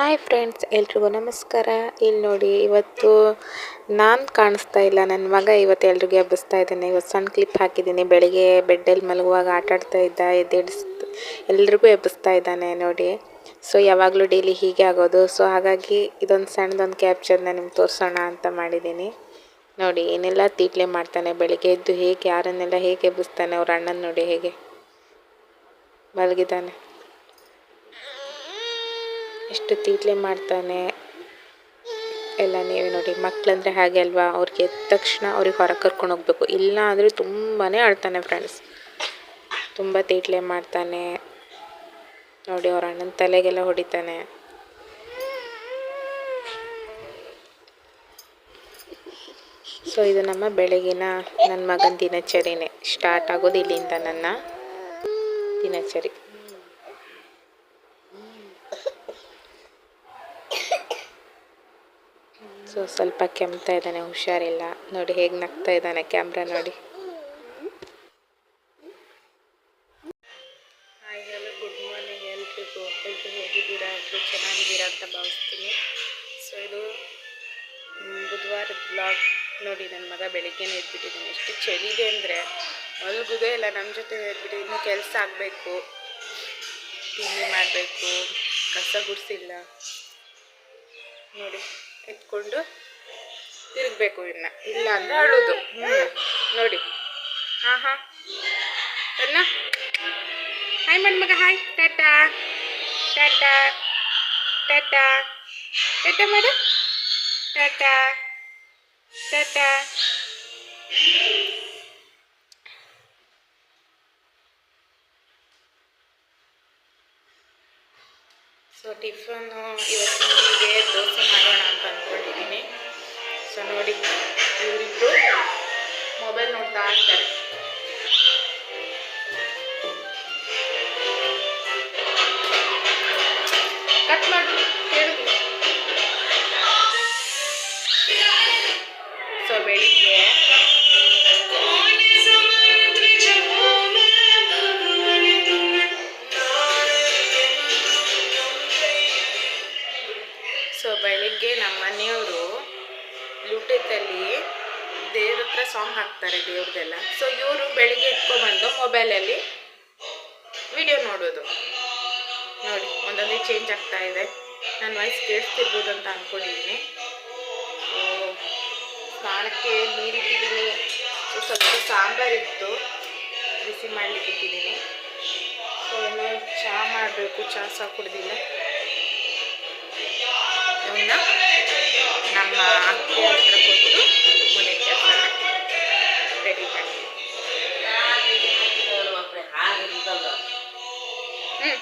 Hi friends, ಎಲ್ರಿಗೂ ನಮಸ್ಕಾರ. ಇಲ್ಲಿ ನೋಡಿ, ಇವತ್ತು ನಾನು ಕಾಣಿಸ್ತಾ ಇಲ್ಲ. ನನ್ನ ಮಗ ಇವತ್ತು ಎಲ್ರಿಗೂ ಎಬ್ಬಿಸ್ತಾ ಇದ್ದಾನೆ. ಇವತ್ತು ಸಣ್ಣ ಕ್ಲಿಪ್ ಹಾಕಿದ್ದೀನಿ. ಬೆಳಿಗ್ಗೆ ಬೆಡ್ಡಲ್ಲಿ ಮಲಗುವಾಗ ಆಟ ಆಡ್ತಾ ಇದ್ದ ಎದ್ದೇಳಿಸ್ ಎಲ್ರಿಗೂ ಎಬ್ಬಿಸ್ತಾ ಇದ್ದಾನೆ ನೋಡಿ. ಸೊ ಯಾವಾಗಲೂ ಡೈಲಿ ಹೀಗೆ ಆಗೋದು. ಸೊ ಹಾಗಾಗಿ ಇದೊಂದು ಸಣ್ಣದೊಂದು ಕ್ಯಾಪ್ಚರ್ನ ನಿಮ್ಗೆ ತೋರಿಸೋಣ ಅಂತ ಮಾಡಿದ್ದೀನಿ ನೋಡಿ, ಏನೆಲ್ಲ ತೀಟ್ಲೆ ಮಾಡ್ತಾನೆ ಬೆಳಿಗ್ಗೆ ಎದ್ದು ಹೇಗೆ, ಯಾರನ್ನೆಲ್ಲ ಹೇಗೆ ಎಬ್ಬಿಸ್ತಾನೆ, ಅವ್ರ ಅಣ್ಣನ ನೋಡಿ ಹೇಗೆ ಮಲಗಿದ್ದಾನೆ. ಎಷ್ಟು ತೀಟ್ಲೆ ಮಾಡ್ತಾನೆ. ಎಲ್ಲ ನೀವೇ ನೋಡಿ. ಮಕ್ಕಳಂದ್ರೆ ಹಾಗೆ ಅಲ್ವಾ? ಅವ್ರಿಗೆ ಎದ್ದ ತಕ್ಷಣ ಅವ್ರಿಗೆ ಹೊರಗೆ ಕರ್ಕೊಂಡು ಹೋಗ್ಬೇಕು. ಇಲ್ಲ ಅಂದರೆ ತುಂಬಾ ಆಡ್ತಾನೆ ಫ್ರೆಂಡ್ಸ್ ತುಂಬ ತೀಟ್ಲೆ ಮಾಡ್ತಾನೆ. ನೋಡಿ ಅವ್ರ ಅಣ್ಣನ ತಲೆಗೆಲ್ಲ ಹೊಡಿತಾನೆ. ಸೊ ಇದು ನಮ್ಮ ಬೆಳಗಿನ ನನ್ನ ಮಗನ ದಿನಚರಿನೇ. ಸ್ಟಾರ್ಟ್ ಆಗೋದು ಇಲ್ಲಿಂದ ನನ್ನ ದಿನಚರಿ. ಸೊ ಸ್ವಲ್ಪ ಕೆಮ್ತಾ ಇದ್ದಾನೆ, ಹುಷಾರಿಲ್ಲ. ನೋಡಿ ಹೇಗೆ ನಗ್ತಾ ಇದ್ದಾನೆ ಕ್ಯಾಮ್ರಾ ನೋಡಿ. ಗುಡ್ ಮಾರ್ನಿಂಗ್ ಅಂತ ಭಾವಿಸ್ತೀನಿ. ಸೊ ಇದು ಬ್ಲಾಗ್ ನೋಡಿ ನನ್ನ ಮಗ ಬೆಳಿಗ್ಗೆನೇ ಎದ್ಬಿಟ್ಟಿದ್ದೀನಿ. ಎಷ್ಟು ಚಳಿದೆ ಅಂದರೆ ಮಲಗುದೇ ಇಲ್ಲ. ನಮ್ಮ ಜೊತೆ ಎದ್ಬಿಟ್ಟು ಇನ್ನೂ ಕೆಲಸ ಆಗಬೇಕು. ತಿಂಡಿ ಮಾಡಬೇಕು. ಕಸ ಗುಡಿಸಿಲ್ಲ. ನೋಡಿ. ಎತ್ಕೊಂಡು ತಿರುಗಬೇಕು ಇನ್ನು. ಇಲ್ಲ ಅಂದರೆ ಅಳೋದು. ಹ್ಞೂ ನೋಡಿ. ಹಾಂ ಹಾಂ ಅನ್ನ ಹಾಯ್ ಮಾಡಿ ಮಗ ಹಾಯ್ ಟಾಟಾ. ಟಾಟಾ. ಟಾಟಾ. ಟಾಟಾ ಮಾಡು. ಟಾಟಾ. ಟಾಟಾ. ಟಿಫನ್ನು ಇವತ್ತು ಹೀಗೆ ದೋಸೆ ಮಾಡೋಣ ಅಂತ ಅಂದ್ಕೊಂಡಿದ್ದೀನಿ ಸೊ ನೋಡಿ ಇವರಿಬ್ಬರು ಮೊಬೈಲ್ ನೋಡ್ತಾ ಇರ್ತಾರೆ. ಹಾಕ್ತಾರೆ ದೇವ್ರದ್ದೆಲ್ಲ ಸೊ ಇವರು ಬೆಳಿಗ್ಗೆ ಇಟ್ಕೊಬಂದು ಮೊಬೈಲಲ್ಲಿ ವಿಡಿಯೋ ನೋಡೋದು. ನೋಡಿ, ಒಂದೊಂದೇ ಚೇಂಜ್ ಆಗ್ತಾ ಇದೆ. ನನ್ನ ವಾಯ್ಸ್ ಕೇಳಿಸ್ತಿರ್ಬೋದು ಅಂತ ಅಂದ್ಕೊಂಡಿದ್ದೀನಿ ಸ್ನಾನಕ್ಕೆ ನೀರಿಟ್ಟಿದ್ದೀನಿ. ಸ್ವಲ್ಪ ಸಾಂಬಾರಿತ್ತು ಬಿಸಿ ಮಾಡಲಿಕ್ಕೆ ಇಟ್ಟಿದ್ದೀನಿ. ಸೊ ಇನ್ನು ಚಹಾ ಮಾಡಬೇಕು. ಚಹಾ ಸಹ ಕುಡ್ದಿಲ್ಲ. ನಮ್ಮ ಅಕ್ಕಿ ಹತ್ರ ಕೊಟ್ಟು ಮುಂದಿನ ಕೆಲಸನ ರೆಡಿ ಮಾಡ್ತೀವಿ ಹ್ಞೂ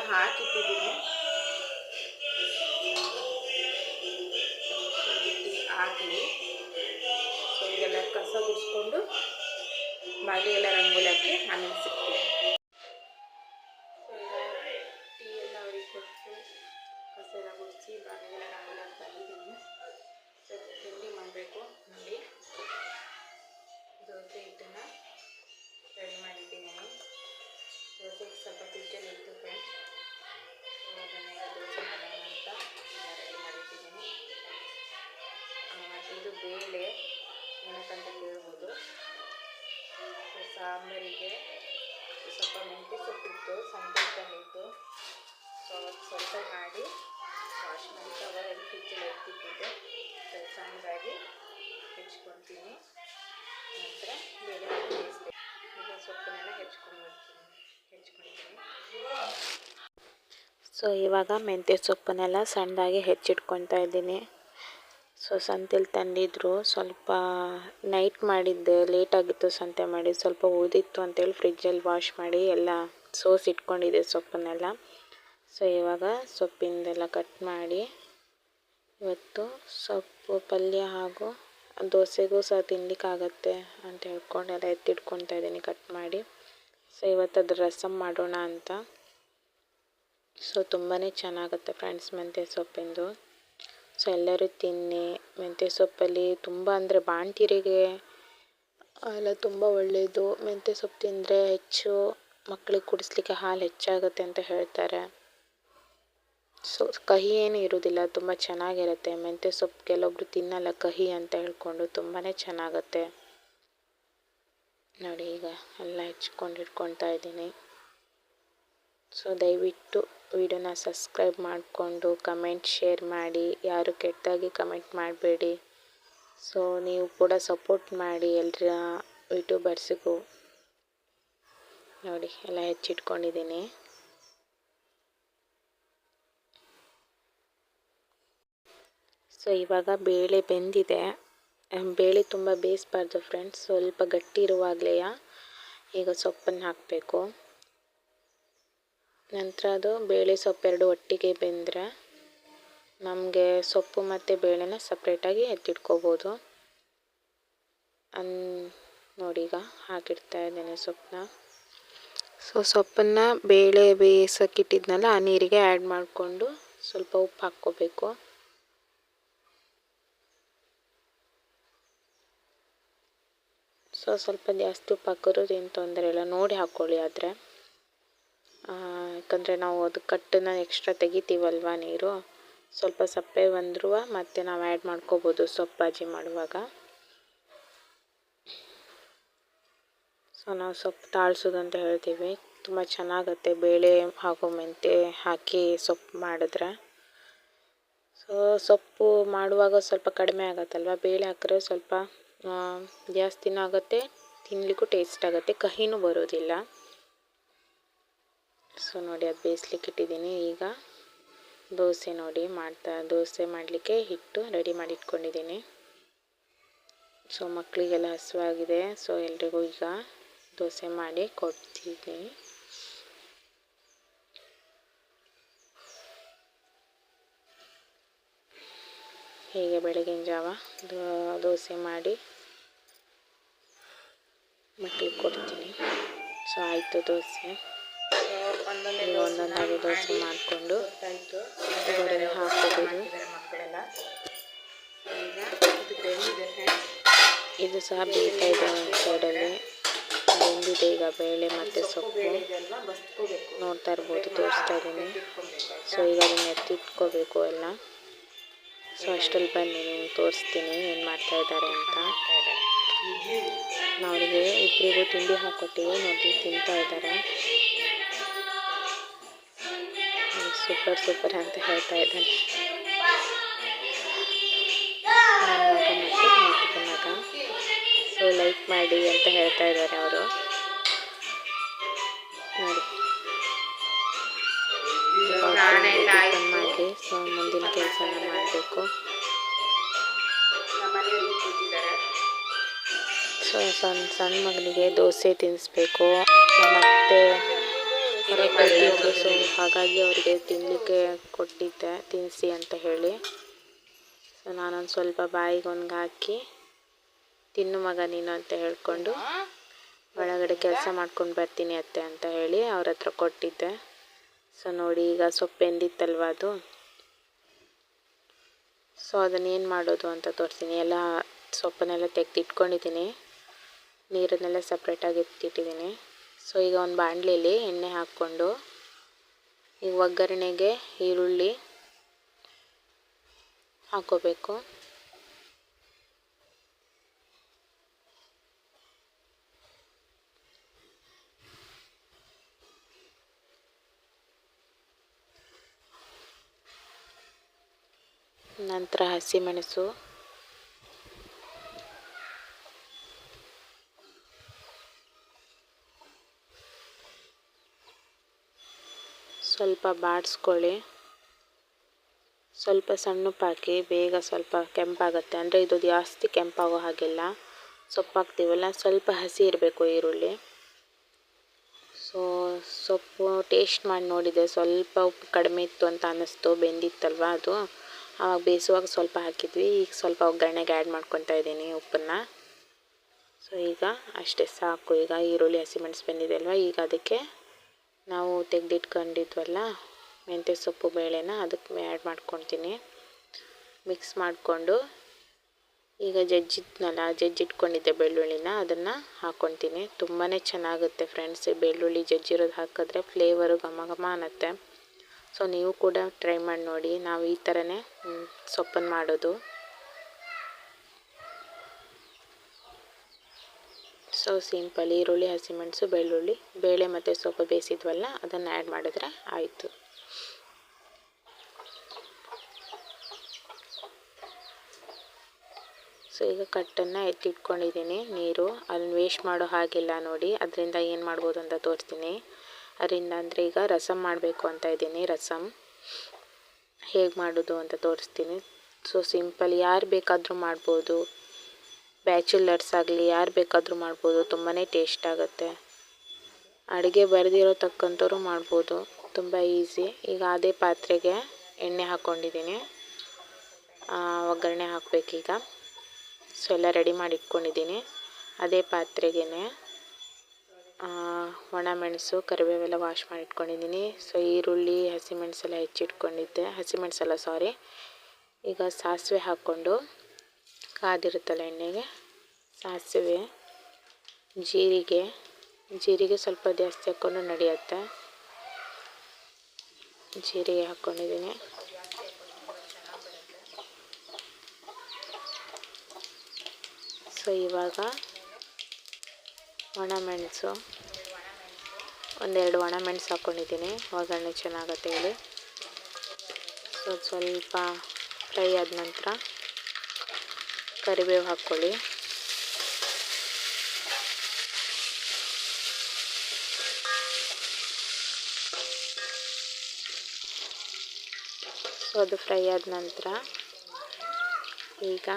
ಎಲ್ಲ ಹಾಕಿಟ್ಟಿದ್ದೀನಿ ಆಗಲಿ ಸೊ ಇದೆಲ್ಲ ಕಸ ಗುಡಿಸ್ಕೊಂಡು ಬಾಗಿ ರಂಗೋಲಕ್ಕೆ ರಂಗೋಲಿ ಹಾಕಿ ಸಿಗ್ತೀನಿ. ಸೊ, ಇವಾಗ ಮೆಂತ್ಯ ಸೊಪ್ಪನ್ನೆಲ್ಲ ಸಣ್ಣದಾಗಿ ಹೆಚ್ಚಿಟ್ಕೊತಾ ಇದ್ದೀನಿ. ಸೊ, ಸಂತೆಲಿ ತಂದಿದ್ರು. ಸ್ವಲ್ಪ ನೈಟ್ ಮಾಡಿದ್ದೆ. ಲೇಟಾಗಿತ್ತು ಸಂತೆ ಮಾಡಿ. ಸ್ವಲ್ಪ ಉಳಿದಿತ್ತು ಅಂತೇಳಿ ಫ್ರಿಜ್ಜಲ್ಲಿ ವಾಶ್ ಮಾಡಿ ಎಲ್ಲ ಸೋಸಿ ಇಟ್ಕೊಂಡಿದ್ದೆ ಸೊಪ್ಪನ್ನೆಲ್ಲ. ಸೊ, ಇವಾಗ ಸೊಪ್ಪಿಂದೆಲ್ಲ ಕಟ್ ಮಾಡಿ ಇವತ್ತು ಸೊಪ್ಪು, ಪಲ್ಯ ಹಾಗೂ ದೋಸೆಗೂ ಸಹ ತಿನ್ಲಿಕ್ಕಾಗತ್ತೆ ಅಂತ ಹೇಳ್ಕೊಂಡು ಎಲ್ಲ ಎತ್ತಿಟ್ಕೊತಾ ಇದ್ದೀನಿ ಕಟ್ ಮಾಡಿ. ಸೊ, ಇವತ್ತು ಅದು ರಸಮ್ ಮಾಡೋಣ ಅಂತ. ಸೊ ತುಂಬಾ ಚೆನ್ನಾಗುತ್ತೆ ಫ್ರೆಂಡ್ಸ್ ಮೆಂತ್ಯ ಸೊಪ್ಪಿಂದು. ಸೊ ಎಲ್ಲರೂ ತಿನ್ನಿ. ಮೆಂತ್ಯ ಸೊಪ್ಪಲ್ಲಿ ತುಂಬ ಅಂದರೆ ಬಾಣ್ತಿರಿಗೆ ಎಲ್ಲ ತುಂಬ ಒಳ್ಳೆಯದು ಮೆಂತ್ಯ ಸೊಪ್ಪು ತಿಂದರೆ ಹೆಚ್ಚು ಮಕ್ಕಳಿಗೆ ಕುಡಿಸ್ಲಿಕ್ಕೆ ಹಾಲು ಹೆಚ್ಚಾಗುತ್ತೆ ಅಂತ ಹೇಳ್ತಾರೆ. ಸೊ ಕಹಿ ಏನು ಇರೋದಿಲ್ಲ, ತುಂಬ ಚೆನ್ನಾಗಿರುತ್ತೆ. ಮೆಂತ್ಯ ಸೊಪ್ಪು ಕೆಲವೊಬ್ರು ತಿನ್ನಲ್ಲ ಕಹಿ ಅಂತ ಹೇಳ್ಕೊಂಡು ತುಂಬಾ ಚೆನ್ನಾಗುತ್ತೆ. ನೋಡಿ ಈಗ ಎಲ್ಲ ಹೆಚ್ಕೊಂಡು ಇಟ್ಕೊತಾ ಇದ್ದೀನಿ. ಸೊ ದಯವಿಟ್ಟು ವಿಡಿಯೋನ ಸಬ್ಸ್ಕ್ರೈಬ್ ಮಾಡಿಕೊಂಡು ಕಮೆಂಟ್ ಶೇರ್ ಮಾಡಿ. ಯಾರು ಕೆಟ್ಟದಾಗಿ ಕಮೆಂಟ್ ಮಾಡಬೇಡಿ. ಸೊ ನೀವು ಕೂಡ ಸಪೋರ್ಟ್ ಮಾಡಿ ಎಲ್ಲರ ಯೂಟ್ಯೂಬರ್ಸಿಗೂ. ನೋಡಿ, ಎಲ್ಲ ಹೆಚ್ಚಿಟ್ಕೊಂಡಿದ್ದೀನಿ. ಸೊ ಇವಾಗ ಬೇಳೆ ಬೆಂದಿದೆ. ಬೇಳೆ ತುಂಬ ಬೇಯಿಸ್ಬಾರ್ದು ಫ್ರೆಂಡ್ಸ್ ಸ್ವಲ್ಪ ಗಟ್ಟಿ ಇರುವಾಗಲೇ ಈಗ ಸೊಪ್ಪನ್ನು ಹಾಕಬೇಕು. ನಂತರ ಅದು ಬೇಳೆ ಸೊಪ್ಪು ಎರಡು ಒಟ್ಟಿಗೆ ಬೆಂದರೆ ನಮಗೆ ಸೊಪ್ಪು ಮತ್ತು ಬೇಳೆನ ಸಪ್ರೇಟಾಗಿ ಎತ್ತಿಟ್ಕೋಬೋದು. ಅನ್ ನೋಡಿ ಈಗ ಹಾಕಿಡ್ತಾ ಇದ್ದೇನೆ ಸೊಪ್ಪನ್ನ. ಸೊ ಸೊಪ್ಪನ್ನು ಬೇಳೆ ಬೇಯಿಸೋಕ್ಕಿಟ್ಟಿದ್ನಲ್ಲ, ಆ ನೀರಿಗೆ ಆ್ಯಡ್ ಮಾಡಿಕೊಂಡು ಸ್ವಲ್ಪ ಉಪ್ಪು ಹಾಕ್ಕೋಬೇಕು. ಸೊ ಸ್ವಲ್ಪ ಜಾಸ್ತಿ ಉಪ್ಪು ಹಾಕಿರೋದು ಏನು ತೊಂದರೆ ಇಲ್ಲ, ನೋಡಿ ಹಾಕ್ಕೊಳ್ಳಿ ಆದರೆ. ಯಾಕಂದರೆ ನಾವು ಅದು ಕಟ್ಟನ್ನು ಎಕ್ಸ್ಟ್ರಾ ತೆಗಿತೀವಲ್ವ ನೀರು? ಸ್ವಲ್ಪ ಸಪ್ಪೆ ಬಂದರೂ ಮತ್ತೆ ನಾವು ಆ್ಯಡ್ ಮಾಡ್ಕೋಬೋದು ಸೊಪ್ಪು ಭಾಜಿ ಮಾಡುವಾಗ. ಸೊ ನಾವು ಸೊಪ್ಪು ತಾಳ್ಸೋದು ಅಂತ ಹೇಳ್ತೀವಿ. ತುಂಬ ಚೆನ್ನಾಗತ್ತೆ ಬೇಳೆ ಹಾಗೂ ಮೆಂತ್ಯ ಹಾಕಿ ಸೊಪ್ಪು ಮಾಡಿದ್ರೆ. ಸೊ ಸೊಪ್ಪು ಮಾಡುವಾಗ ಸ್ವಲ್ಪ ಕಡಿಮೆ ಆಗುತ್ತಲ್ವ? ಬೇಳೆ ಹಾಕಿದ್ರೆ ಸ್ವಲ್ಪ ಜಾಸ್ತಿನೂ ಆಗುತ್ತೆ ತಿನ್ನಲಿಕ್ಕೂ ಟೇಸ್ಟ್ ಆಗುತ್ತೆ, ಕಹಿನೂ ಬರೋದಿಲ್ಲ. ಸೊ ನೋಡಿ, ಅದು ಬೇಯಿಸ್ಲಿಕ್ಕೆ ಇಟ್ಟಿದ್ದೀನಿ. ಈಗ ದೋಸೆ ನೋಡಿ ಮಾಡ್ತಾ, ದೋಸೆ ಮಾಡಲಿಕ್ಕೆ ಹಿಟ್ಟು ರೆಡಿ ಮಾಡಿ ಇಟ್ಕೊಂಡಿದ್ದೀನಿ. ಸೊ ಮಕ್ಕಳಿಗೆಲ್ಲ ಹಸಿವಾಗಿದೆ. ಸೊ ಎಲ್ರಿಗೂ ಈಗ ದೋಸೆ ಮಾಡಿ ಕೊಡ್ತಿದ್ದೀನಿ ಹೀಗೆ ಬೆಳಗಿನ ಜಾವ? ದೋಸೆ ಮಾಡಿ ಮಕ್ಕಳಿಗೆ ಕೊಡ್ತೀನಿ. ಸೊ ಆಯಿತು ದೋಸೆ. ಈಗ ಒಂದೊಂದಾಗಿ ದೋಸೆ ಮಾಡಿಕೊಂಡು ಗೋಡೆಗೆ ಇದು ಸಹ ಬೀಳ್ತಾ ಇದೆ ಒಂದು ಸೈಡಲ್ಲಿ ಬೆಂದಿದೆ ಈಗ ಬೇಳೆ ಮತ್ತು ಸೊಪ್ಪು ನೋಡ್ತಾ ಇರ್ಬೋದು, ತೋರಿಸ್ತಾ ಇದ್ದೀನಿ. ಸೊ ಈಗ ಅದನ್ನ ಎತ್ತಿಟ್ಕೋಬೇಕು ಎಲ್ಲ. ಸೊ ಅಷ್ಟಲ್ಲಿ ಬನ್ನಿ, ನಿಮ್ಗೆ ತೋರಿಸ್ತೀನಿ ಏನು ಮಾಡ್ತಾ ಇದ್ದಾರೆ ಅಂತ. ನಾವರಿಗೆ ಇಬ್ಬರಿಗೂ ತಿಂಡಿ ಹಾಕ್ಕೊಟ್ಟಿವಿ ನೋಡಿ ತಿಂತಾ ಇದ್ದಾರೆ. ಸೂಪರ್ ಸೂಪರ್ ಅಂತ ಹೇಳ್ತಾ ಇದ್ದಾನೆ ಮಗ ಸೊ ಲೈಕ್ ಮಾಡಿ ಅಂತ ಹೇಳ್ತಾ ಇದ್ದಾರೆ ಅವರು. ನೋಡಿ. ಮಾಡಿ ಸೊ ಮುಂದಿನ ಕೆಲಸನ ಮಾಡಬೇಕು. ಸೊ ಸಣ್ಣ ಸಣ್ಣ ಮಗನಿಗೆ ದೋಸೆ ತಿನ್ನಿಸ್ಬೇಕು. ಮತ್ತು ಸೊ ಹಾಗಾಗಿ ಅವರಿಗೆ ತಿನ್ನಲಿಕ್ಕೆ ಕೊಟ್ಟಿದ್ದೆ ತಿನ್ನಿಸಿ ಅಂತ ಹೇಳಿ. ಸೊ ನಾನೊಂದು ಸ್ವಲ್ಪ ಬಾಯಿಗೆ ಒಂದು ಹಾಕಿ ತಿನ್ನು ಮಗ ನೀನು ಅಂತ ಹೇಳ್ಕೊಂಡು ಒಳಗಡೆ ಕೆಲಸ ಮಾಡ್ಕೊಂಡು ಬರ್ತೀನಿ ಅತ್ತೆ ಅಂತ ಹೇಳಿ ಅವ್ರ ಹತ್ರ ಕೊಟ್ಟಿದ್ದೆ. ಸೊ ನೋಡಿ ಈಗ ಸೊಪ್ಪು ಎಂದಿತ್ತಲ್ವ ಅದು? ಸೊ ಅದನ್ನೇನು ಮಾಡೋದು ಅಂತ ತೋರಿಸ್ತೀನಿ. ಎಲ್ಲ ಸೊಪ್ಪನ್ನೆಲ್ಲ ತೆಗೆದಿಟ್ಕೊಂಡಿದ್ದೀನಿ. ನೀರನ್ನೆಲ್ಲ ಸಪ್ರೇಟಾಗಿ ಎತ್ತಿಟ್ಟಿದ್ದೀನಿ. ಸೊ ಈಗ ಒಂದು ಬಾಣಲೆಯಲ್ಲಿ ಎಣ್ಣೆ ಹಾಕ್ಕೊಂಡು ಈಗ ಒಗ್ಗರಣೆಗೆ ಈರುಳ್ಳಿ ಹಾಕೋಬೇಕು. ನಂತರ ಹಸಿಮೆಣಸು. ಸ್ವಲ್ಪ ಬಾಡಿಸ್ಕೊಳ್ಳಿ. ಸ್ವಲ್ಪ ಸಣ್ಣಪ್ಪಾಕಿ ಬೇಗ ಸ್ವಲ್ಪ ಕೆಂಪಾಗುತ್ತೆ. ಅಂದರೆ ಇದು ಜಾಸ್ತಿ ಕೆಂಪಾಗೋ ಹಾಗಿಲ್ಲ. ಸೊಪ್ಪು ಹಾಕ್ತೀವಲ್ಲ ಸ್ವಲ್ಪ ಹಸಿ ಇರಬೇಕು ಈರುಳ್ಳಿ. ಸೊ ಸೊಪ್ಪು ಟೇಸ್ಟ್ ಮಾಡಿ ನೋಡಿದೆ ಸ್ವಲ್ಪ ಉಪ್ಪು ಕಡಿಮೆ ಇತ್ತು ಅಂತ ಅನ್ನಿಸ್ತು. ಬೆಂದಿತ್ತಲ್ವ ಅದು. ಆವಾಗ ಬೇಯಿಸುವಾಗ ಸ್ವಲ್ಪ ಹಾಕಿದ್ವಿ. ಈಗ ಸ್ವಲ್ಪ ಒಗ್ಗರಣೆಗೆ ಆ್ಯಡ್ ಮಾಡ್ಕೊತಾ ಇದ್ದೀನಿ ಉಪ್ಪನ್ನು. ಸೊ ಈಗ ಅಷ್ಟೇ ಸಾಕು. ಈಗ ಈರುಳ್ಳಿ ಹಸಿಮೆಣಸು ಬೆಂದಿದೆ ಅಲ್ವ? ಈಗ ಅದಕ್ಕೆ ನಾವು ತೆಗೆದಿಟ್ಕೊಂಡಿದ್ವಲ್ಲ ಮೆಂತ್ಯ ಸೊಪ್ಪು ಬೇಳೆನ ಅದಕ್ಕೆ ಆ್ಯಡ್ ಮಾಡ್ಕೊತೀನಿ ಮಿಕ್ಸ್ ಮಾಡಿಕೊಂಡು ಈಗ ಜಜ್ಜಿದ್ನಲ್ಲ, ಜಜ್ಜಿಟ್ಕೊಂಡಿದ್ದೆ ಬೆಳ್ಳುಳ್ಳಿನ ಅದನ್ನು ಹಾಕ್ಕೊತೀನಿ ತುಂಬಾ ಚೆನ್ನಾಗುತ್ತೆ ಫ್ರೆಂಡ್ಸ್ ಬೆಳ್ಳುಳ್ಳಿ ಜಜ್ಜಿರೋದು ಹಾಕಿದ್ರೆ ಫ್ಲೇವರು ಘಮ ಘಮ ಅನ್ನತ್ತೆ. ಸೊ ನೀವು ಕೂಡ ಟ್ರೈ ಮಾಡಿ ನೋಡಿ. ನಾವು ಈ ಥರನೇ ಸೊಪ್ಪನ್ನು ಮಾಡೋದು. ಸೊ ಸಿಂಪಲ್ ಈರುಳ್ಳಿ ಹಸಿಮೆಣಸು ಬೆಳ್ಳುಳ್ಳಿ, ಬೇಳೆ ಮತ್ತು ಸೊಪ್ಪು ಬೇಯಿಸಿದ್ವಲ್ಲ, ಅದನ್ನು ಆ್ಯಡ್ ಮಾಡಿದ್ರೆ ಆಯಿತು. ಸೊ ಈಗ ಕಟ್ಟನ್ನು ಎತ್ತಿಟ್ಕೊಂಡಿದ್ದೀನಿ ನೀರು. ಅದನ್ನು ವೇಸ್ಟ್ ಮಾಡೋ ಹಾಗಿಲ್ಲ ನೋಡಿ. ಅದರಿಂದ ಏನು ಮಾಡ್ಬೋದು ಅಂತ ತೋರಿಸ್ತೀನಿ. ಅದರಿಂದ ಅಂದರೆ ಈಗ ರಸಮ್ ಮಾಡಬೇಕು ಅಂತ ಇದ್ದೀನಿ ರಸಮ್ ಹೇಗೆ ಮಾಡೋದು ಅಂತ ತೋರಿಸ್ತೀನಿ. ಸೊ ಸಿಂಪಲ್ ಯಾರು ಬೇಕಾದರೂ ಮಾಡ್ಬೋದು. ಬ್ಯಾಚುಲರ್ಸ್ ಆಗಲಿ, ಯಾರು ಬೇಕಾದರೂ ಮಾಡ್ಬೋದು. ತುಂಬಾ ಟೇಸ್ಟ್ ಆಗುತ್ತೆ. ಅಡುಗೆ ಬರೆದಿರೋ ತಕ್ಕಂಥವ್ರು ಮಾಡ್ಬೋದು. ತುಂಬ ಈಸಿ. ಈಗ ಅದೇ ಪಾತ್ರೆಗೆ ಎಣ್ಣೆ ಹಾಕ್ಕೊಂಡಿದ್ದೀನಿ ಒಗ್ಗರಣೆ ಹಾಕಬೇಕೀಗ. ಸೊ, ಎಲ್ಲ ರೆಡಿ ಮಾಡಿ ಇಟ್ಕೊಂಡಿದ್ದೀನಿ. ಅದೇ ಪಾತ್ರೆಗೆ ಒಣಮೆಣಸು ಕರಿಬೇವೆಲ್ಲ ವಾಶ್ ಮಾಡಿ ಇಟ್ಕೊಂಡಿದ್ದೀನಿ. ಸೊ, ಈರುಳ್ಳಿ ಹಸಿಮೆಣಸೆಲ್ಲ ಹೆಚ್ಚಿಟ್ಕೊಂಡಿದ್ದೆ. ಹಸಿಮೆಣಸಲ್ಲ ಸಾರಿ ಈಗ ಸಾಸಿವೆ ಹಾಕ್ಕೊಂಡು ಕಾದಿರುತ್ತಲ್ಲ ಎಣ್ಣೆಗೆ? ಸಾಸಿವೆ, ಜೀರಿಗೆ ಜೀರಿಗೆ ಸ್ವಲ್ಪ ಜಾಸ್ತಿ ಹಾಕ್ಕೊಂಡು ನಡೆಯುತ್ತೆ. ಜೀರಿಗೆ ಹಾಕ್ಕೊಂಡಿದ್ದೀನಿ ಸೊ, ಇವಾಗ ಒಣಮೆಣಸು ಒಂದೆರಡು ಒಣಮೆಣಸು ಹಾಕ್ಕೊಂಡಿದ್ದೀನಿ ಒಗ್ಗರಣೆ ಚೆನ್ನಾಗತ್ತೆ ಹೇಳಿ. ಸೊ, ಸ್ವಲ್ಪ ಫ್ರೈ ಆದ ನಂತರ ಕರಿಬೇವು ಹಾಕ್ಕೊಳ್ಳಿ. ಸೊ, ಅದು ಫ್ರೈ ಆದ ನಂತರ ಈಗ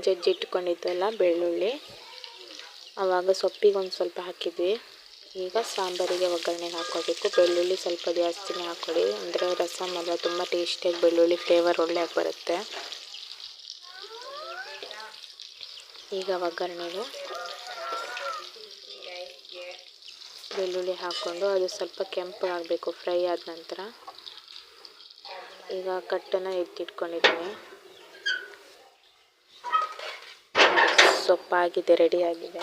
ಜಜ್ಜಿಟ್ಕೊಂಡಿದ್ದೆಲ್ಲ ಬೆಳ್ಳುಳ್ಳಿ. ಆವಾಗ ಸೊಪ್ಪಿಗೆ ಒಂದು ಸ್ವಲ್ಪ ಹಾಕಿದ್ವಿ. ಈಗ ಸಾಂಬಾರಿಗೆ ಒಗ್ಗರಣೆಗೆ ಹಾಕೋಬೇಕು ಬೆಳ್ಳುಳ್ಳಿ ಸ್ವಲ್ಪ ಜಾಸ್ತಿನೇ ಹಾಕ್ಕೊಳ್ಳಿ ಅಂದರೆ ರಸಮ್ ಎಲ್ಲ ತುಂಬ ಟೇಸ್ಟಿಯಾಗಿ ಬೆಳ್ಳುಳ್ಳಿ ಫ್ಲೇವರ್ ಒಳ್ಳೆಯಾಗಿ ಬರುತ್ತೆ. ಈಗ ಒಗ್ಗರಣೆಗೆ ಬೆಳ್ಳುಳ್ಳಿ ಹಾಕ್ಕೊಂಡು ಅದು ಸ್ವಲ್ಪ ಕೆಂಪು ಆಗಬೇಕು, ಫ್ರೈ ಆದ ನಂತರ. ಈಗ ಕಟ್ಟನ್ನು ಎತ್ತಿಟ್ಕೊಂಡಿದ್ದೀನಿ ಸೊಪ್ಪಾಗಿದೆ ರೆಡಿಯಾಗಿದೆ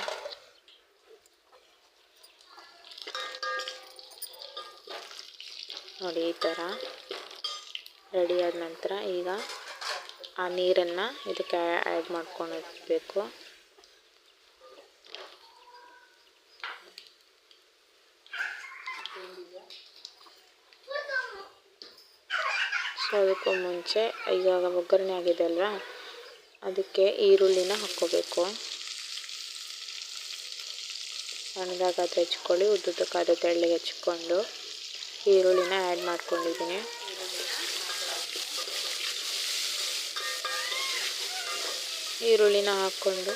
ನೋಡಿ ಈ ಥರ ರೆಡಿಯಾದ ನಂತರ ಈಗ ಆ ನೀರನ್ನು ಇದಕ್ಕೆ ಆ್ಯಡ್ ಮಾಡ್ಕೊಳ್ಬೇಕು. ಸೊ ಅದಕ್ಕೂ ಮುಂಚೆ ಇವಾಗ ಒಗ್ಗರಣೆ ಆಗಿದೆ ಅಲ್ವಾ? ಅದಕ್ಕೆ ಈರುಳ್ಳಿನ ಹಾಕ್ಕೋಬೇಕು. ಅದು ಹೆಚ್ಕೊಳ್ಳಿ, ಉದ್ದುದ್ದಕ್ಕಾದ ತೆಳ್ಳಗೆ ಹೆಚ್ಕೊಂಡು ಈರುಳ್ಳಿನ ಆ್ಯಡ್ ಮಾಡ್ಕೊಂಡಿದ್ದೀನಿ. ಈರುಳ್ಳಿನ ಹಾಕ್ಕೊಂಡು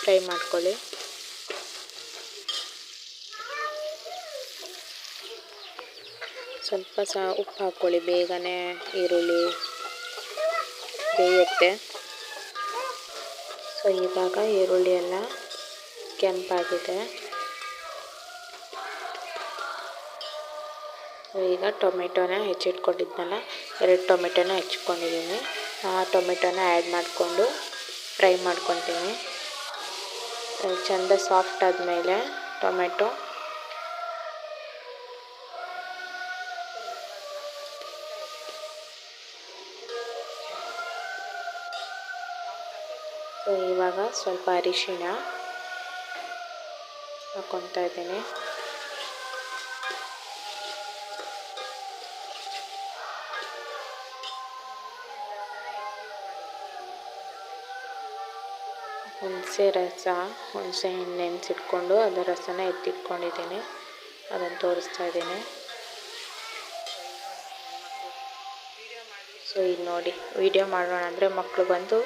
ಫ್ರೈ ಮಾಡ್ಕೊಳ್ಳಿ. ಸ್ವಲ್ಪ ಸಹ ಉಪ್ಪು ಹಾಕ್ಕೊಳ್ಳಿ, ಬೇಗನೆ ಈರುಳ್ಳಿ ಬೇಯುತ್ತೆ. ಸೊ ಇವಾಗ ಈರುಳ್ಳಿ ಎಲ್ಲ ಕೆಂಪಾಗಿದೆ ಈಗ ಟೊಮೆಟೊನ ಹೆಚ್ಚಿಟ್ಕೊಂಡಿದ್ನಲ್ಲ, ಎರಡು ಟೊಮೆಟೊನ ಹೆಚ್ಕೊಂಡಿದ್ದೀನಿ ಆ ಟೊಮೆಟೊನ ಆ್ಯಡ್ ಮಾಡಿಕೊಂಡು ಫ್ರೈ ಮಾಡ್ಕೊತೀನಿ. ಚೆಂದ ಸಾಫ್ಟ್ ಆದಮೇಲೆ ಟೊಮೆಟೊ. ಇವಾಗ ಸ್ವಲ್ಪ ಅರಿಶಿಣ ಹಾಕ್ಕೊತಾ ಇದ್ದೀನಿ. ಹುಣಸೆ ರಸ, ಹುಣಸೆ ಹಣ್ಣು ನೆನೆಸಿಟ್ಕೊಂಡು ಅದರ ರಸನ ಎತ್ತಿಟ್ಕೊಂಡಿದ್ದೀನಿ. ಅದನ್ನು ತೋರಿಸ್ತಾ ಇದ್ದೀನಿ. ಸೊ ಇದು ನೋಡಿ, ವಿಡಿಯೋ ಮಾಡೋಣ ಅಂದರೆ ಮಕ್ಕಳು ಬಂದು,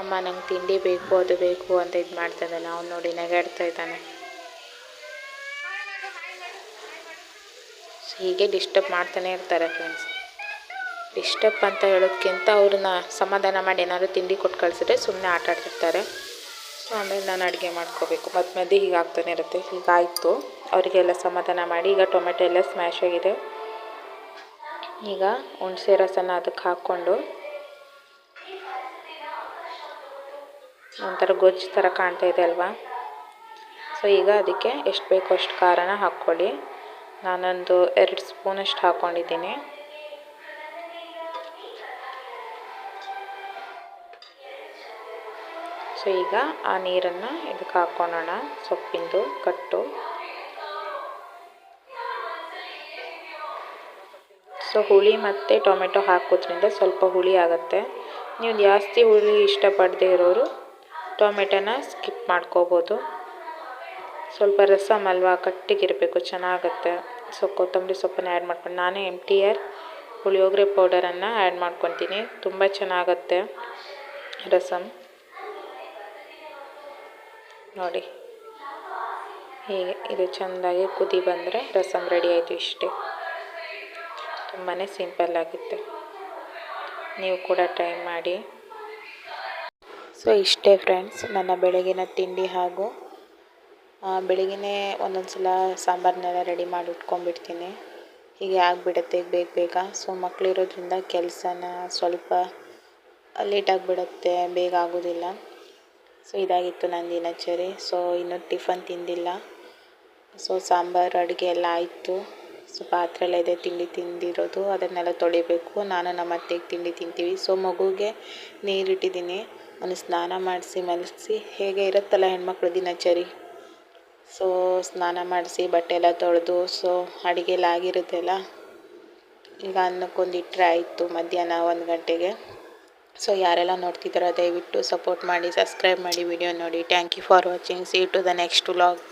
ಅಮ್ಮ, ನಂಗೆ ತಿಂಡಿ ಬೇಕು, ಅದು ಬೇಕು ಅಂತ ಇದು ಮಾಡ್ತಾಯಿದ್ದಾನೆ ಅವ್ನು ನೋಡಿ ನೆಗಾಡ್ತಾ ಇದ್ದಾನೆ. ಸೊ ಹೀಗೆ ಡಿಸ್ಟರ್ಬ್ ಮಾಡ್ತಾನೆ ಇರ್ತಾರೆ ಫ್ರೆಂಡ್ಸ್ ಡಿಸ್ಟರ್ಬ್ ಅಂತ ಹೇಳೋದಕ್ಕಿಂತ ಅವ್ರನ್ನ ಸಮಾಧಾನ ಮಾಡಿ ಏನಾದ್ರು ತಿಂಡಿ ಕೊಟ್ಟು ಕಳಿಸಿದ್ರೆ ಸುಮ್ಮನೆ ಆಟ ಆಡ್ತಿರ್ತಾರೆ. ಸೊ ಆಮೇಲೆ ನಾನು ಅಡುಗೆ ಮಾಡ್ಕೋಬೇಕು. ಮತ್ತು ಮಧ್ಯೆ ಹೀಗೆ ಆಗ್ತಾನೆ ಇರುತ್ತೆ. ಹೀಗಾಯಿತು ಅವರಿಗೆಲ್ಲ ಸಮಾಧಾನ ಮಾಡಿ ಈಗ ಟೊಮೆಟೊ ಎಲ್ಲ ಸ್ಮ್ಯಾಶ್ ಆಗಿದೆ. ಈಗ ಹುಣಸೆ ರಸನ ಅದಕ್ಕೆ ಹಾಕ್ಕೊಂಡು ಒಂಥರ ಗೊಜ್ಜು ಥರ ಕಾಣ್ತಾ ಇದೆ ಅಲ್ವಾ? ಸೊ ಈಗ ಅದಕ್ಕೆ ಎಷ್ಟು ಬೇಕೋ ಅಷ್ಟು ಖಾರನ ಹಾಕ್ಕೊಳ್ಳಿ. ನಾನೊಂದು ಎರಡು ಸ್ಪೂನಷ್ಟು ಹಾಕ್ಕೊಂಡಿದ್ದೀನಿ ಸೊ ಈಗ ಆ ನೀರನ್ನು ಇದಕ್ಕೆ ಹಾಕ್ಕೊಳ್ಳೋಣ ಸೊಪ್ಪಿಂದು ಕಟ್ಟು. ಸೊ ಹುಳಿ ಮತ್ತು ಟೊಮೆಟೊ ಹಾಕೋದ್ರಿಂದ ಸ್ವಲ್ಪ ಹುಳಿ ಆಗುತ್ತೆ. ನೀವು ಜಾಸ್ತಿ ಹುಳಿ ಇಷ್ಟಪಡದೇ ಇರೋರು ಟೊಮೆಟೊನ ಸ್ಕಿಪ್ ಮಾಡ್ಕೋಬೋದು. ಸ್ವಲ್ಪ ರಸಮ್ ಅಲ್ವಾ ಕಟ್ಟಿಗಿರಬೇಕು, ಚೆನ್ನಾಗುತ್ತೆ. ಸೊ ಕೊತ್ತಂಬರಿ ಸೊಪ್ಪನ್ನು ಆ್ಯಡ್ ಮಾಡ್ಕೊಂಡು ನಾನೇ ಎಂ ಟಿ ಆರ್ ಪುಳಿಯೋಗರೆ ಪೌಡರನ್ನು ಆ್ಯಡ್ ಮಾಡ್ಕೊತೀನಿ. ತುಂಬ ಚೆನ್ನಾಗತ್ತೆ ರಸಮ್ ನೋಡಿ. ಹೀಗೆ ಇದು ಚೆಂದಾಗಿ ಕುದಿ ಬಂದರೆ ರಸಮ್ ರೆಡಿ ಆಯಿತು ಇಷ್ಟೇ. ತುಂಬಾ ಸಿಂಪಲ್ ಆಗುತ್ತೆ. ನೀವು ಕೂಡ ಟ್ರೈ ಮಾಡಿ. ಸೊ ಇಷ್ಟೇ ಫ್ರೆಂಡ್ಸ್ ನನ್ನ ಬೆಳಗಿನ ತಿಂಡಿ ಹಾಗೂ ಬೆಳಗ್ಗೆ ಒಂದೊಂದು ಸಲ ಸಾಂಬಾರನ್ನೆಲ್ಲ ರೆಡಿ ಮಾಡಿ ಇಟ್ಕೊಂಡ್ಬಿಡ್ತೀನಿ ಹೀಗೆ ಆಗಿಬಿಡುತ್ತೆ ಬೇಗ ಬೇಗ. ಸೊ ಮಕ್ಕಳಿರೋದ್ರಿಂದ ಕೆಲಸನ ಸ್ವಲ್ಪ ಲೇಟಾಗಿಬಿಡುತ್ತೆ ಬೇಗ ಆಗೋದಿಲ್ಲ. ಸೊ ಇದಾಗಿತ್ತು ನನ್ನ ದಿನಚರಿ. ಸೊ ಇನ್ನೂ ಟಿಫನ್ ತಿಂದಿಲ್ಲ. ಸೊ ಸಾಂಬಾರು, ಅಡುಗೆ ಎಲ್ಲ ಆಯಿತು. ಸೊ ಪಾತ್ರೆ ಎಲ್ಲ ಇದೆ, ತಿಂಡಿ ತಿಂದಿರೋದು. ಅದನ್ನೆಲ್ಲ ತೊಳಿಬೇಕು. ನಾನು ನಮ್ಮ ಅತ್ತೆಗೆ ತಿಂಡಿ ತಿಂತೀವಿ. ಸೊ ಮಗುಗೆ ನೀರಿಟ್ಟಿದ್ದೀನಿ ಅವನು ಸ್ನಾನ ಮಾಡಿಸಿ ಮಲಗಿಸಿ, ಹೇಗೆ ಇರುತ್ತಲ್ಲ ಹೆಣ್ಮಕ್ಳು ದಿನಚರಿ. ಸೊ ಸ್ನಾನ ಮಾಡಿಸಿ ಬಟ್ಟೆ ಎಲ್ಲ ತೊಳೆದು, ಸೊ ಅಡುಗೆ ಎಲ್ಲ ಆಗಿರುತ್ತಲ್ಲ ಈಗ ಅನ್ನಕ್ಕೊಂದು ಇಟ್ಟರೆ ಆಯಿತು ಮಧ್ಯಾಹ್ನ ಒಂದು ಗಂಟೆಗೆ. ಸೊ ಯಾರೆಲ್ಲ ನೋಡ್ತಿದ್ದಾರೋ ದಯವಿಟ್ಟು ಸಪೋರ್ಟ್ ಮಾಡಿ ಸಬ್ಸ್ಕ್ರೈಬ್ ಮಾಡಿ ವಿಡಿಯೋ ನೋಡಿ. Thank you for watching see to the next vlog